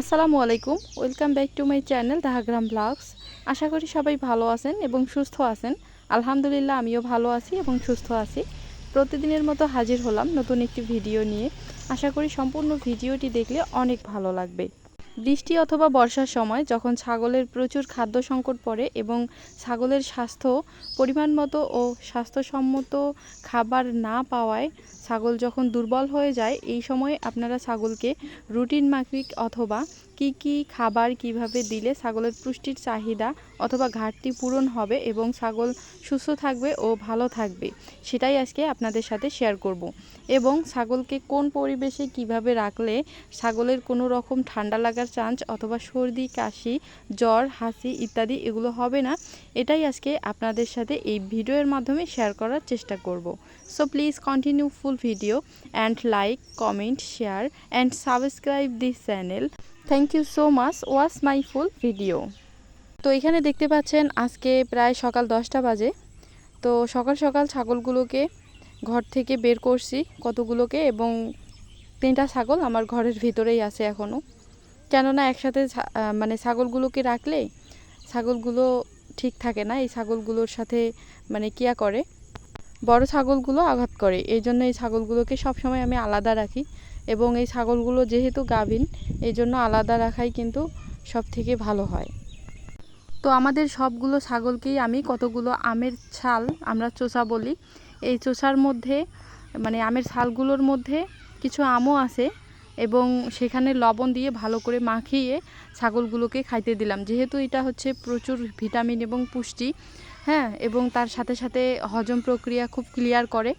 আসসালামু আলাইকুম। Welcome back to my channel Dahagram vlogs আশা করি সবাই ভালো আছেন এবং সুস্থ আছেন। আলহামদুলিল্লাহ, আমিও ভালো আছি এবং সুস্থ আছি। প্রতিদিনের মতো হাজির হলাম নতুন একটি ভিডিও নিয়ে। আশা করি সম্পূর্ণ ভিডিওটি দেখলে অনেক ভালো লাগবে। বৃষ্টি অথবা বর্ষার সময় যখন ছাগলের প্রচুর খাদ্য সংকট পড়ে এবং ছাগলের স্বাস্থ্য পরিমাণ মতো ও স্বাস্থ্যসম্মত খাবার না পাওয়ায় ছাগল যখন দুর্বল হয়ে যায়, এই সময় আপনারা ছাগলকে রুটিন মাফিক অথবা কি কি খাবার কীভাবে দিলে ছাগলের পুষ্টির চাহিদা অথবা ঘাটতি পূরণ হবে এবং ছাগল সুস্থ থাকবে ও ভালো থাকবে? সেটাই আজকে আপনাদের সাথে শেয়ার করব। এবং ছাগলকে কোন পরিবেশে কীভাবে রাখলে ছাগলের কোনো রকম ঠান্ডা লাগার চান্স অথবা সর্দি, কাশি, জ্বর, হাসি ইত্যাদি এগুলো হবে না, এটাই আজকে আপনাদের সাথে এই ভিডিওর মাধ্যমে শেয়ার করার চেষ্টা করব। So please continue full video and like comment share and subscribe this channel thank you so much watch my full video তো এখানে দেখতে পাচ্ছেন আজকে প্রায় সকাল দশটা বাজে। তো সকাল সকাল ছাগলগুলোকে ঘর থেকে বের করছি কতগুলোকে এবং তিনটা ছাগল আমার ঘরের ভিতরেই আছে এখনও কেননা একসাথে মানে ছাগলগুলোকে রাখলে ছাগলগুলো ঠিক থাকে না, এই ছাগলগুলোর সাথে মানে কিয়া করে। বড় ছাগলগুলো আঘাত করে, এই জন্য এই ছাগলগুলোকে সবসময় আমি আলাদা রাখি। এবং এই ছাগলগুলো যেহেতু গাভিন এই জন্য আলাদা রাখাই কিন্তু সব থেকে ভালো হয়। তো আমাদের সবগুলো ছাগলকেই আমি কতগুলো আমের ছাল আমরা চোষা বলি। এই চোষার মধ্যে মানে আমের ছালগুলোর মধ্যে কিছু আমও আছে এবং সেখানে লবণ দিয়ে ভালো করে মাখিয়ে ছাগলগুলোকে খাইতে দিলাম। যেহেতু এটা হচ্ছে প্রচুর ভিটামিন এবং পুষ্টি হ্যাঁ এবং তার সাথে সাথে হজম প্রক্রিয়া খুব ক্লিয়ার করে,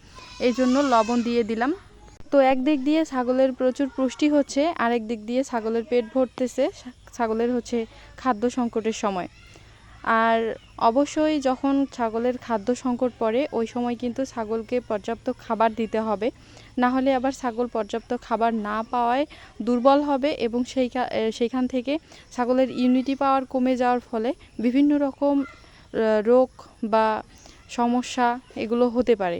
এই জন্য লবণ দিয়ে দিলাম। তো একদিক দিয়ে ছাগলের প্রচুর পুষ্টি হচ্ছে, আরেক দিক দিয়ে ছাগলের পেট ভরতেছে ছাগলের হচ্ছে খাদ্য সংকটের সময়। আর অবশ্যই যখন ছাগলের খাদ্য সংকট পড়ে, ওই সময় কিন্তু ছাগলকে পর্যাপ্ত খাবার দিতে হবে। না হলে আবার ছাগল পর্যাপ্ত খাবার না পাওয়ায় দুর্বল হবে এবং সেই সেইখান থেকে ছাগলের ইউনিটি পাওয়ার কমে যাওয়ার ফলে বিভিন্ন রকম রোগ বা সমস্যা এগুলো হতে পারে।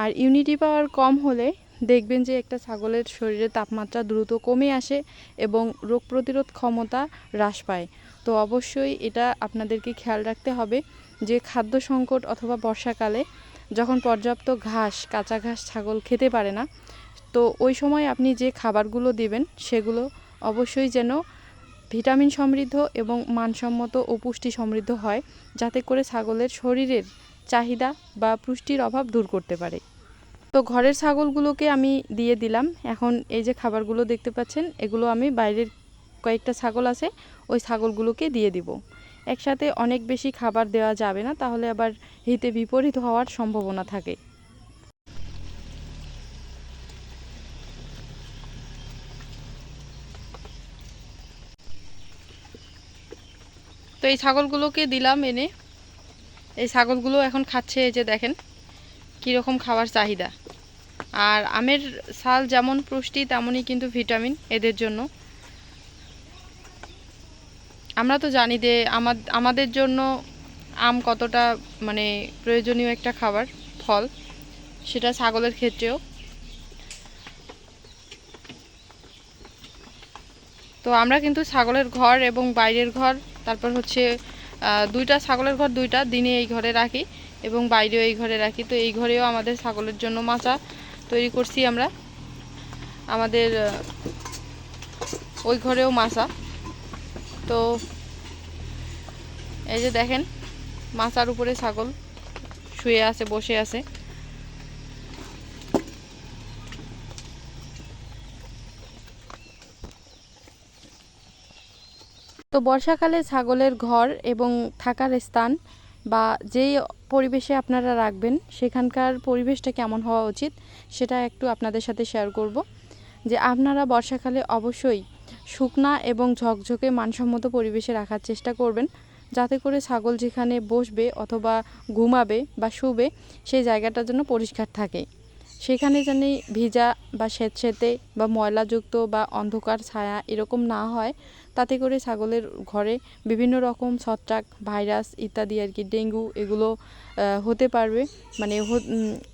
আর ইউনিটি পাওয়ার কম হলে দেখবেন যে একটা ছাগলের শরীরে তাপমাত্রা দ্রুত কমে আসে এবং রোগ প্রতিরোধ ক্ষমতা হ্রাস পায়। তো অবশ্যই এটা আপনাদেরকে খেয়াল রাখতে হবে যে খাদ্য সংকট অথবা বর্ষাকালে যখন পর্যাপ্ত ঘাস, কাঁচা ঘাস ছাগল খেতে পারে না, তো ওই সময় আপনি যে খাবারগুলো দিবেন সেগুলো অবশ্যই যেন ভিটামিন সমৃদ্ধ এবং মানসম্মত ও পুষ্টি সমৃদ্ধ হয়, যাতে করে ছাগলের শরীরের চাহিদা বা পুষ্টির অভাব দূর করতে পারে। তো ঘরের ছাগলগুলোকে আমি দিয়ে দিলাম। এখন এই যে খাবারগুলো দেখতে পাচ্ছেন, এগুলো আমি বাইরের কয়েকটা ছাগল আছে, ওই ছাগলগুলোকে দিয়ে দিব। একসাথে অনেক বেশি খাবার দেওয়া যাবে না, তাহলে আবার হিতে বিপরীত হওয়ার সম্ভাবনা থাকে। তো এই ছাগলগুলোকে দিলাম এনে। এই ছাগলগুলো এখন খাচ্ছে এই যে দেখেন, কীরকম খাবার চাহিদা। আর আমের সাল যেমন পুষ্টি, তেমনই কিন্তু ভিটামিন এদের জন্য। আমরা তো জানি যে আমা- আমাদের জন্য আম কতটা মানে প্রয়োজনীয় একটা খাবার, ফল, সেটা ছাগলের ক্ষেত্রেও। তো আমরা কিন্তু ছাগলের ঘর এবং বাইরের ঘর, তারপর হচ্ছে দুইটা ছাগলের ঘর দুইটা দিনে এই ঘরে রাখি এবং বাইরেও এই ঘরে রাখি। তো এই ঘরেও আমাদের ছাগলের জন্য মাচা তৈরি করছি আমরা। আমাদের ওই ঘরেও মাচা তো এই যে দেখেন মাচার উপরে ছাগল শুয়ে আছে, বসে আছে। তো বর্ষাকালে ছাগলের ঘর এবং থাকার স্থান বা যেই পরিবেশে আপনারা রাখবেন, সেখানকার পরিবেশটা কেমন হওয়া উচিত, সেটা একটু আপনাদের সাথে শেয়ার করব। যে আপনারা বর্ষাকালে অবশ্যই শুকনা এবং ঝকঝকে মানসম্মত পরিবেশে রাখার চেষ্টা করবেন, যাতে করে ছাগল যেখানে বসবে অথবা ঘুমাবে বা শুবে, সেই জায়গাটা যেন পরিষ্কার থাকে। সেখানে জানি ভিজা বা স্যাঁতস্যাঁতে বা ময়লাযুক্ত বা অন্ধকার ছায়া এরকম না হয় তাতে করে ছাগলের ঘরে বিভিন্ন রকম ছত্রাক, ভাইরাস ইত্যাদি আর কি, ডেঙ্গু এগুলো হতে পারবে। মানে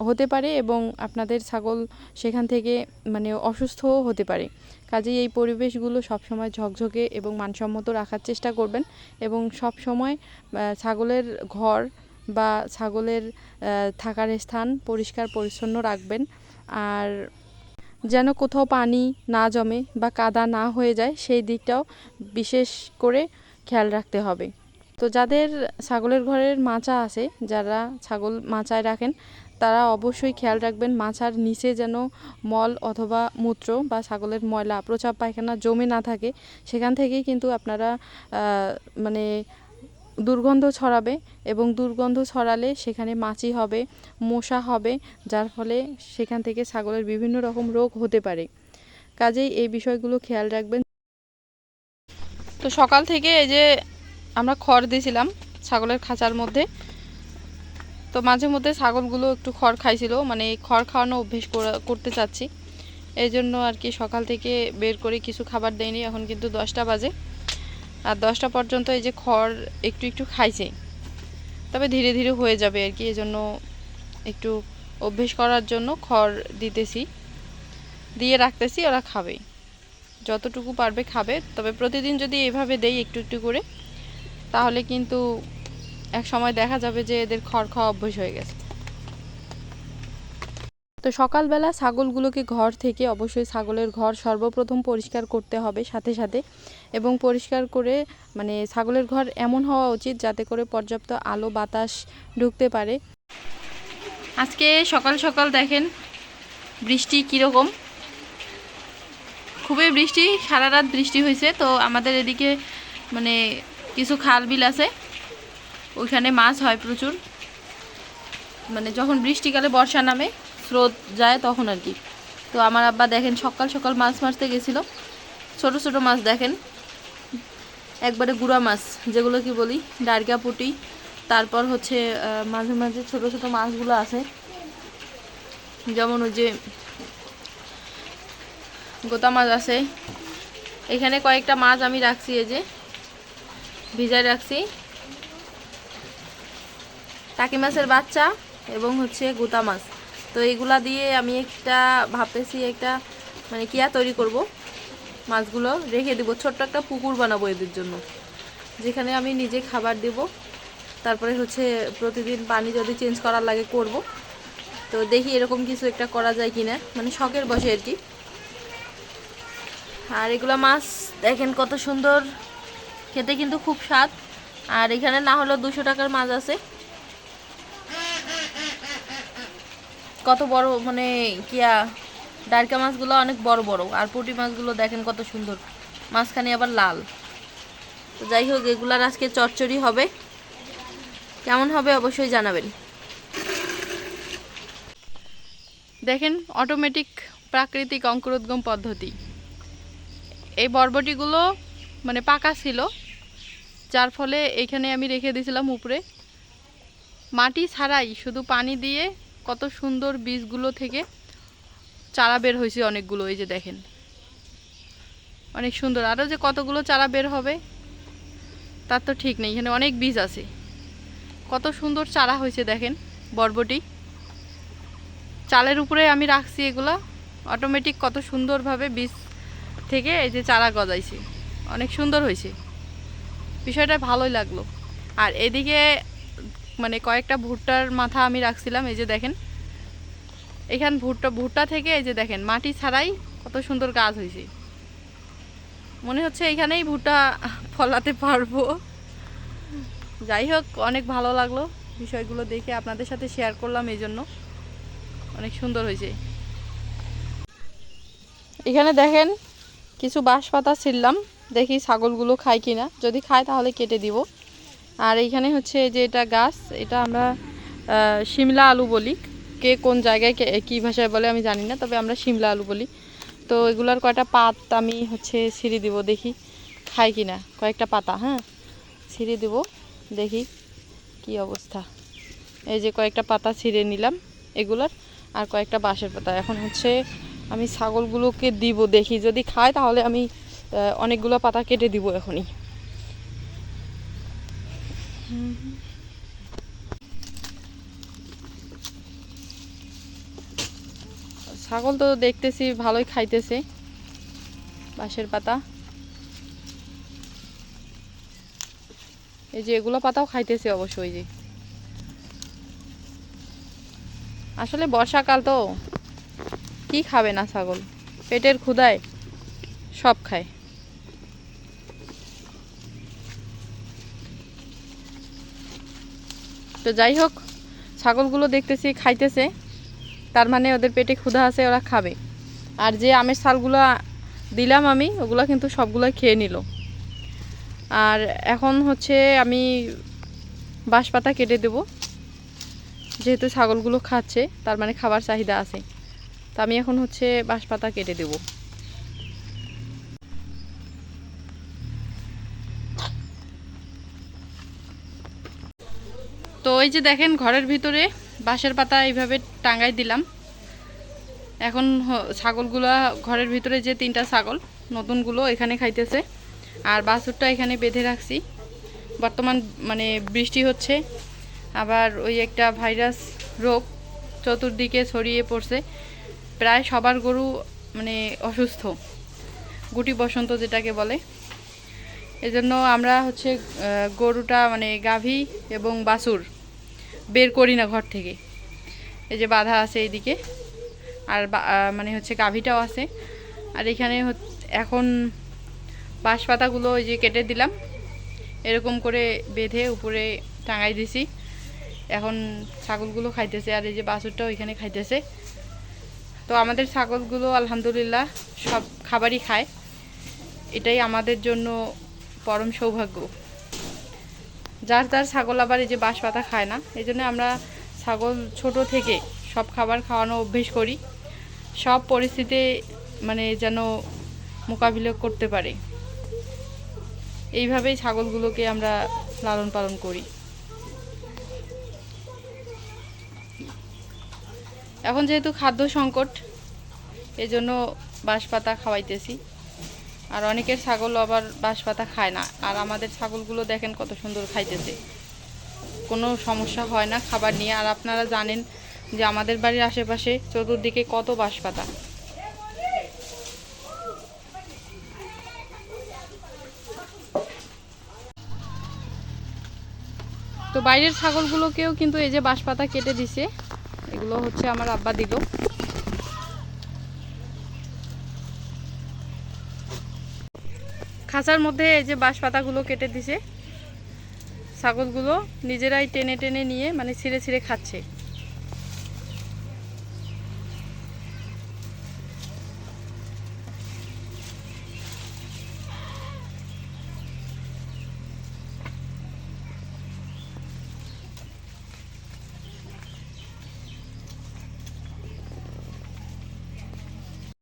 হতে পারে এবং আপনাদের ছাগল সেখান থেকে মানে অসুস্থও হতে পারে। কাজেই এই পরিবেশগুলো সবসময় ঝকঝকে এবং মানসম্মত রাখার চেষ্টা করবেন এবং সব সময় ছাগলের ঘর বা ছাগলের থাকার স্থান পরিষ্কার পরিচ্ছন্ন রাখবেন। আর যেন কোথাও পানি না জমে বা কাদা না হয়ে যায়, সেই দিকটাও বিশেষ করে খেয়াল রাখতে হবে। তো যাদের ছাগলের ঘরের মাচা আছে, যারা ছাগল মাচায় রাখেন, তারা অবশ্যই খেয়াল রাখবেন মাচার নিচে যেন মল অথবা মূত্র বা ছাগলের ময়লা প্রচাপ পায়খানা জমে না থাকে, সেখান থেকেই কিন্তু আপনারা মানে দুর্গন্ধ ছড়াবে এবং দুর্গন্ধ ছড়ালে সেখানে মাছি হবে, মশা হবে, যার ফলে সেখান থেকে ছাগলের বিভিন্ন রকম রোগ হতে পারে। কাজেই এই বিষয়গুলো খেয়াল রাখবেন। তো সকাল থেকে এই যে আমরা খড় দিয়েছিলাম ছাগলের খাঁচার মধ্যে, তো মাঝে মধ্যে ছাগলগুলো একটু খড় খাইছিল মানে খড় খাওয়ানো অভ্যেস করতে চাচ্ছি। এই জন্য আর কি সকাল থেকে বের করে কিছু খাবার দেয়নি এখন কিন্তু দশটা বাজে। আর দশটা পর্যন্ত এই যে খড় একটু একটু খাইছে। তবে ধীরে ধীরে হয়ে যাবে আর কি এই জন্য একটু অভ্যেস করার জন্য খড় দিতেছি। দিয়ে রাখতেছি, ওরা খাবে। যতটুকু পারবে খাবে, তবে প্রতিদিন যদি এভাবে দেই একটু একটু করে, তাহলে কিন্তু এক সময় দেখা যাবে যে এদের খড় খাওয়া অভ্যেস হয়ে গেছে। তো সকালবেলা ছাগলগুলোকে ঘর থেকে অবশ্যই ছাগলের ঘর সর্বপ্রথম পরিষ্কার করতে হবে সাথে সাথে এবং পরিষ্কার করে মানে ছাগলের ঘর এমন হওয়া উচিত যাতে করে পর্যাপ্ত আলো বাতাস ঢুকতে পারে। আজকে সকাল সকাল দেখেন বৃষ্টি কীরকম। খুবই বৃষ্টি সারা রাত বৃষ্টি হয়েছে, তো আমাদের এদিকে মানে কিছু খাল বিল আছে, ওইখানে মাছ হয় প্রচুর। মানে যখন বৃষ্টিকালে বর্ষা নামে স্রোত যায় তখন আর কি। তো আমার আব্বা দেখেন সকাল সকাল মাছ মারতে গেছিল। ছোট ছোট মাছ দেখেন। একবারে গুড়া মাছ, যেগুলো কি বলি ডারগা পুটি, তারপর হচ্ছে মাঝে মাঝে ছোট ছোট মাছগুলো আছে। যেমন ওই যে গোতা মাছ আছে। এখানে কয়েকটা মাছ আমি রাখছি, এই যে ভিজায় রাখছি। টাকি মাছের বাচ্চা এবং হচ্ছে গোতা মাছ। তো এইগুলা দিয়ে আমি একটা, ভাবতেছি একটা মানে কিয়া তৈরি করব? মাছগুলো রেখে দেবো। ছোট্ট একটা পুকুর বানাবো এদের জন্য। যেখানে আমি নিজে খাবার দেব। তারপরে হচ্ছে প্রতিদিন পানি যদি চেঞ্জ করার লাগে করব। তো দেখি এরকম কিছু একটা করা যায় কি না মানে শখের বসে আর কি। আর এগুলো মাছ দেখেন কত সুন্দর। খেতে কিন্তু খুব স্বাদ। আর এখানে না হলেও দুশো টাকার মাছ আছে। কত বড় মানে কিয়া ডারকা মাছগুলো অনেক বড় বড়, আর পুঁটি মাছগুলো দেখেন কত সুন্দর। মাঝখানে আবার লাল। তো যাই হোক, এগুলার আজকে চচ্চড়ি হবে। কেমন হবে অবশ্যই জানাবেন। দেখেন অটোমেটিক প্রাকৃতিক অঙ্কুরোদ্গম পদ্ধতি। এই বরবটিগুলো মানে পাকা ছিল। যার ফলে এখানে আমি রেখে দিয়েছিলাম উপরে। মাটি ছাড়াই শুধু পানি দিয়ে কত সুন্দর বীজগুলো থেকে চারা বের হয়েছে অনেকগুলো, এই যে দেখেন। অনেক সুন্দর। আরও যে কতগুলো চারা বের হবে, তার তো ঠিক নেই। এখানে অনেক বীজ আছে। কত সুন্দর চারা হয়েছে দেখেন, বরবটি। চালের উপরে আমি রাখছি এগুলো। অটোমেটিক কত সুন্দরভাবে বীজ থেকে এই যে চারা গজাইছে। অনেক সুন্দর হয়েছে। বিষয়টা ভালোই লাগল। আর এদিকে মানে কয়েকটা ভুট্টার মাথা আমি রাখছিলাম, এই যে দেখেন। এখান ভুট্টা ভুট্টা থেকে এই যে দেখেন, মাটি ছাড়াই কত সুন্দর গাছ হয়েছে। মনে হচ্ছে এখানেই ভুট্টা ফলাতে পারব। যাই হোক, অনেক ভালো লাগল বিষয়গুলো দেখে আপনাদের সাথে শেয়ার করলাম এই জন্য অনেক সুন্দর হয়েছে। এখানে দেখেন, কিছু বাঁশ পাতা ছিললাম দেখি ছাগলগুলো খায় কিনা। যদি খায় তাহলে কেটে দিব। আর এইখানে হচ্ছে এই যে এটা গাছ, এটা আমরা শিমলা আলু বলি। কে কোন জায়গায় কী ভাষায় বলে আমি জানি না, তবে আমরা শিমলা আলু বলি। তো এগুলার কয়টা পাত আমি হচ্ছে ছিঁড়ে দিব দেখি, খাই কি না কয়েকটা পাতা হ্যাঁ? ছিঁড়ে দিব, দেখি কি অবস্থা। এই যে কয়েকটা পাতা ছিঁড়ে নিলাম এগুলার, আর কয়েকটা বাঁশের পাতা। এখন হচ্ছে আমি ছাগলগুলোকে দিব দেখি, যদি খায় তাহলে আমি অনেকগুলো পাতা কেটে দিব এখনই। ছাগল তো দেখতেছি, ভালোই খাইতেছে। বাঁশের পাতা। এই যে এগুলো পাতাও খাইতেছে অবশ্যই যে। আসলে বর্ষাকাল তো, কি খাবে না ছাগল? পেটের ক্ষুধায় সব খায়। তো যাই হোক, ছাগলগুলো দেখতেছি, খাইতেছে। তার মানে ওদের পেটে ক্ষুধা আছে, ওরা খাবে। আর যে আমের ছালগুলো দিলাম আমি, ওগুলো কিন্তু সবগুলোই খেয়ে নিল। আর এখন হচ্ছে আমি বাঁশ পাতা কেটে দেব। যেহেতু ছাগলগুলো খাচ্ছে, তার মানে খাবার চাহিদা আছে। তো আমি এখন হচ্ছে বাঁশ পাতা কেটে দেব। তো ওই যে দেখেন ঘরের ভিতরে বাঁশের পাতা এইভাবে টাঙ্গাই দিলাম। এখন ছাগলগুলা ঘরের ভিতরে যে তিনটা ছাগল নতুনগুলো এখানে খাইতেছে। আর বাছুরটা এখানে বেঁধে রাখছি। বর্তমান মানে বৃষ্টি হচ্ছে, আবার ওই একটা ভাইরাস রোগ চতুর্দিকে ছড়িয়ে পড়ছে। প্রায় সবার গরু মানে অসুস্থ, গুটি বসন্ত যেটাকে বলে। এজন্য আমরা হচ্ছে গরুটা মানে গাভী এবং বাছুর বের করি না ঘর থেকে। এই যে বাধা আছে এইদিকে। আর মানে হচ্ছে গাভীটাও আছে। আর এখানে এখন বাঁশ পাতাগুলো ওই যে কেটে দিলাম। এরকম করে বেঁধে উপরে টাঙাই দিছি। এখন ছাগলগুলো খাইতেছে আর এই যে বাছুরটাও ওইখানে খাইতেছে। তো আমাদের ছাগলগুলো আলহামদুলিল্লাহ সব খাবারই খায়। এটাই আমাদের জন্য পরম সৌভাগ্য। যার যার ছাগল আবার এই যে বাঁশ পাতা খায় না, এই জন্য আমরা ছাগল ছোট থেকে সব খাবার খাওয়ানো অভ্যেস করি। সব পরিস্থিতি মানে যেন মোকাবিলা করতে পারে। এইভাবেই ছাগলগুলোকে আমরা লালন পালন করি। এখন যেহেতু খাদ্য সংকট এই জন্য বাঁশ পাতা খাওয়াইতেছি। আর অনেকের ছাগল আবার বাঁশ পাতা খায় না। আর আমাদের ছাগলগুলো দেখেন কত সুন্দর খাইতেছে। কোনো সমস্যা হয় না খাবার নিয়ে। আর আপনারা জানেন যে আমাদের বাড়ির আশেপাশে চতুর্দিকে কত বাঁশ পাতা তো বাইরের ছাগলগুলোকেও কিন্তু এই যে বাঁশ পাতা কেটে দিছে। এগুলো হচ্ছে আমার আব্বা দিল। খাঁচার মধ্যে এই যে বাঁশ পাতাগুলো কেটে দিছে, ছাগলগুলো নিজেরাই টেনে টেনে নিয়ে মানে ছিঁড়ে ছিঁড়ে খাচ্ছে।